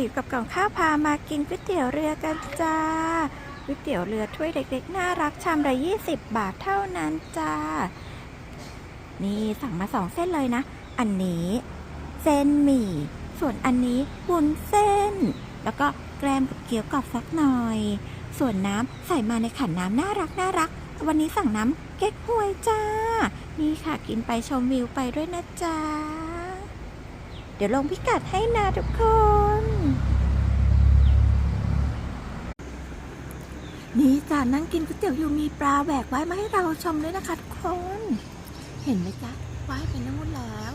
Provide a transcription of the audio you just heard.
ลิดกับกล่องข้าวพามากินก๋วยเตี๋ยวเรือกันจ้าก๋วยเตี๋ยวเรือถ้วยเล็กๆ น่ารักชามละ20 บาทเท่านั้นจ้า นี่สั่งมาสองเส้นเลยนะ อันนี้เส้นหมี่ ส่วนอันนี้วุ้นเส้น แล้วก็แกล้มกับเกี๊ยวกรอบสักหน่อย ส่วนน้ำใส่มาในขันน้ำน่ารักน่ารัก วันนี้สั่งน้ำเก๊กฮวยจ้า นี่ค่ะกินไปชมวิวไปด้วยนะจ๊ะเดี๋ยวลงพิกัดให้นะทุกคน นี่จ้านั่งกินก๋วยเตี๋ยวอยู่มีปลาแหวกไว้มาให้เราชมด้วยนะคะทุกคน เห็นไหมจ๊ะว่ายไปนู่นแล้ว